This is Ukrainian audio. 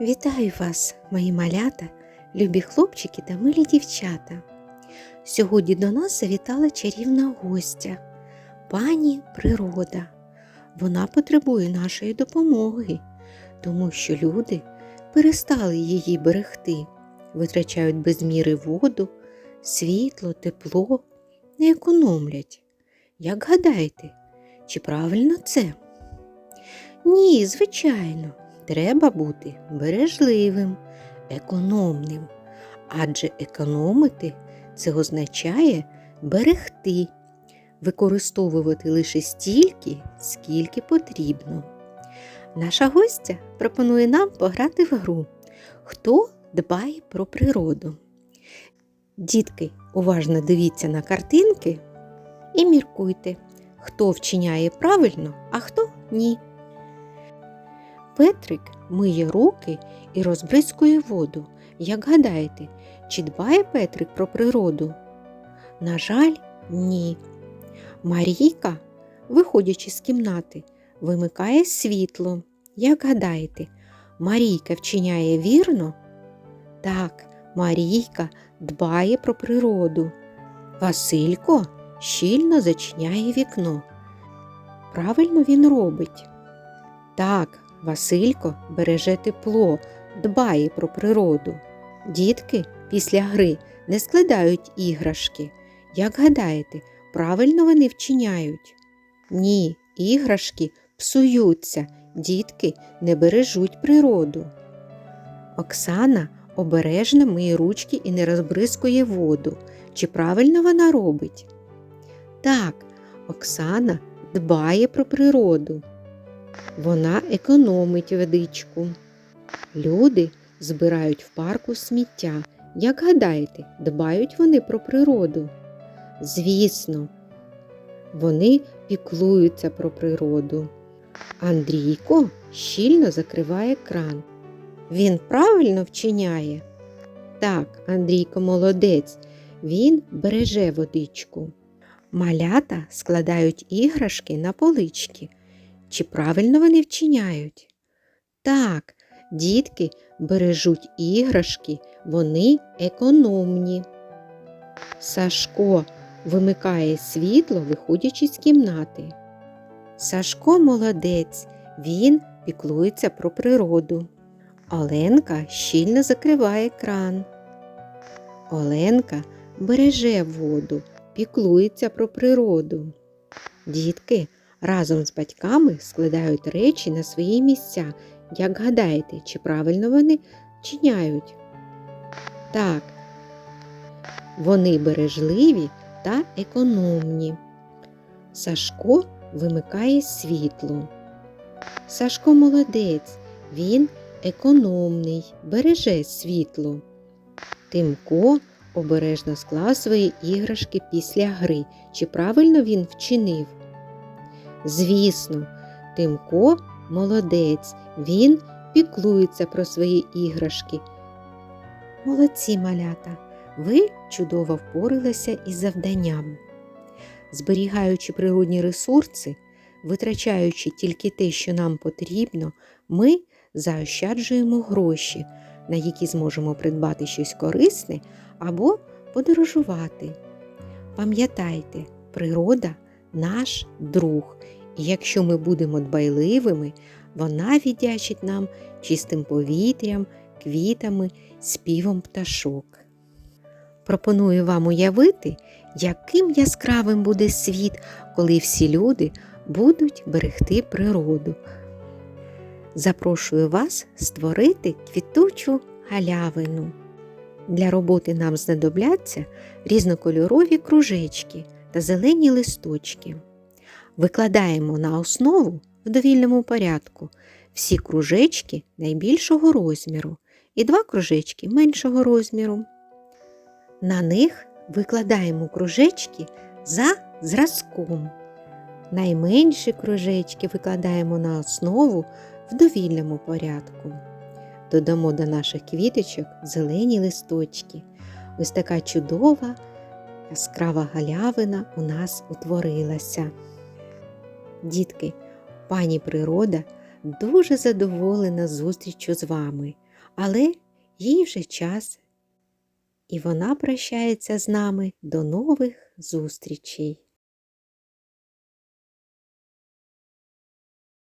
Вітаю вас, мої малята, любі хлопчики та милі дівчата. Сьогодні до нас завітала чарівна гостя, пані природа. Вона потребує нашої допомоги, тому що люди перестали її берегти, витрачають без міри воду, світло, тепло, не економлять. Як гадаєте, чи правильно це? Ні, звичайно, треба бути бережливим, економним. Адже економити це означає берегти, використовувати лише стільки, скільки потрібно. Наша гостя пропонує нам пограти в гру Хто дбає про природу. Дітки, уважно дивіться на картинки і міркуйте, хто вчиняє правильно, а хто ні. Петрик миє руки і розбризкує воду. Як гадаєте, чи дбає Петрик про природу? На жаль, ні. Марійка, виходячи з кімнати, вимикає світло. Як гадаєте, Марійка вчиняє вірно? Так, Марійка дбає про природу. Василько щільно зачиняє вікно. Правильно він робить. Так, Василько береже тепло, дбає про природу. Дітки після гри не складають іграшки. Як гадаєте, правильно вони вчиняють? Ні, іграшки псуються, дітки не бережуть природу. Оксана обережно миє ручки і не розбризкує воду. Чи правильно вона робить? Так, Оксана дбає про природу. Вона економить водичку. Люди збирають в парку сміття. Як гадаєте, дбають вони про природу? Звісно, вони піклуються про природу. Андрійко щільно закриває кран. Він правильно вчиняє? Так, Андрійко молодець, він береже водичку. Малята складають іграшки на полички. Чи правильно вони вчиняють? Так, дітки бережуть іграшки, вони економні. Сашко вимикає світло, виходячи з кімнати. Сашко молодець, він піклується про природу. Оленка щільно закриває кран. Оленка береже воду, піклується про природу. Дітки разом з батьками складають речі на свої місця. Як гадаєте, чи правильно вони вчиняють? Так, вони бережливі та економні. Сашко вимикає світло. Сашко молодець, він економний, береже світло. Тимко обережно склав свої іграшки після гри. Чи правильно він вчинив? Звісно, Тимко молодець, він піклується про свої іграшки. Молодці малята, ви чудово впоралися із завданням. Зберігаючи природні ресурси, витрачаючи тільки те, що нам потрібно, ми заощаджуємо гроші, на які зможемо придбати щось корисне або подорожувати. Пам'ятайте, природа наш друг, і якщо ми будемо дбайливими, вона віддячить нам чистим повітрям, квітами, співом пташок. Пропоную вам уявити, яким яскравим буде світ, коли всі люди будуть берегти природу. Запрошую вас створити квітучу галявину. Для роботи нам знадобляться різнокольорові кружечки зелені листочки. Викладаємо на основу в довільному порядку всі кружечки найбільшого розміру і два кружечки меншого розміру. На них викладаємо кружечки за зразком. Найменші кружечки викладаємо на основу в довільному порядку. Додамо до наших квіточок зелені листочки. Ось така чудова, яскрава галявина у нас утворилася. Дітки, пані природа дуже задоволена зустрічю з вами. але їй вже час, і вона прощається з нами до нових зустрічей.